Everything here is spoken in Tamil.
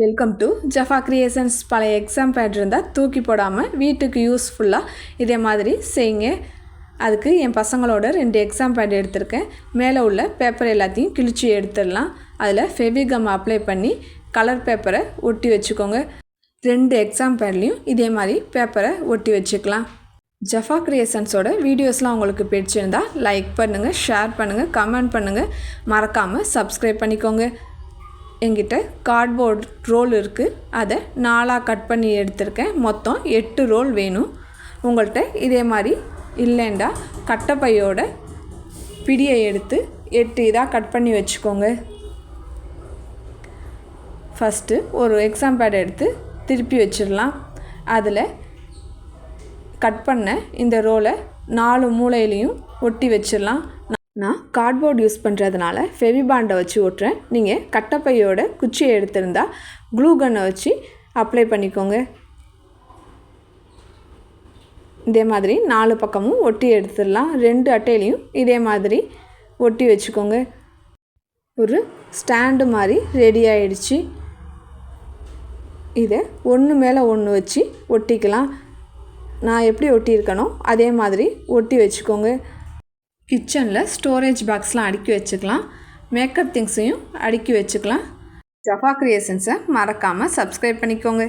வெல்கம் டு ஜஃபா கிரியேஷன்ஸ் பழைய எக்ஸாம் பேட் இருந்தால் தூக்கி போடாமல் வீட்டுக்கு யூஸ்ஃபுல்லாக இதே மாதிரி செய்யுங்க. அதுக்கு என் பசங்களோட ரெண்டு எக்ஸாம் பேட் எடுத்திருக்கேன். மேலே உள்ள பேப்பர் எல்லாத்தையும் கிழிச்சு எடுத்துடலாம். அதில் ஃபெவிகம் அப்ளை பண்ணி கலர் பேப்பரை ஒட்டி வச்சுக்கோங்க. ரெண்டு எக்ஸாம் பேட்லேயும் இதே மாதிரி பேப்பரை ஒட்டி வச்சுக்கலாம். ஜஃபா கிரியேஷன்ஸோட வீடியோஸ்லாம் உங்களுக்கு பிடிச்சிருந்தா லைக் பண்ணுங்கள் ஷேர் பண்ணுங்கள் கமெண்ட் பண்ணுங்கள் மறக்காமல் சப்ஸ்கிரைப் பண்ணிக்கோங்க. எங்கிட்ட கார்ட்போர்ட் ரோல் இருக்குது அதை நாலாக கட் பண்ணி எடுத்திருக்கேன். மொத்தம் எட்டு ரோல் வேணும். உங்கள்கிட்ட இதே மாதிரி இல்லைண்டா கட்டப்பையோட பிடியை எடுத்து எட்டு இதாக கட் பண்ணி வச்சுக்கோங்க. ஃபஸ்ட்டு ஒரு எக்ஸாம் பேட் எடுத்து திருப்பி வச்சிடலாம். அதில் கட் பண்ண இந்த ரோலை நாலு மூலையிலையும் ஒட்டி வச்சிடலாம். நான் கார்ட்போர்ட் யூஸ் பண்ணுறதுனால ஃபெவிபாண்டை வச்சு ஒட்டுறேன் நீங்கள் கட்டப்பையோட குச்சியை எடுத்திருந்தா க்ளூ கன்னை வச்சு அப்ளை பண்ணிக்கோங்க. இதே மாதிரி நாலு பக்கமும் ஒட்டி எடுத்துடலாம். ரெண்டு அட்டையிலையும் இதே மாதிரி ஒட்டி வச்சுக்கோங்க. ஒரு ஸ்டாண்டு மாதிரி ரெடி ஆயிடுச்சு. இதை ஒன்று மேலே ஒன்று வச்சு ஒட்டிக்கலாம். நான் எப்படி ஒட்டியிருக்கனோ அதே மாதிரி ஒட்டி வச்சுக்கோங்க. கிச்சனில் ஸ்டோரேஜ் பாக்ஸ்லாம் அடுக்கி வச்சுக்கலாம். மேக்கப் திங்ஸையும் அடுக்கி வச்சுக்கலாம். ஜஃபா கிரியேஷன்ஸை மறக்காமல் சப்ஸ்கிரைப் பண்ணிக்கோங்க.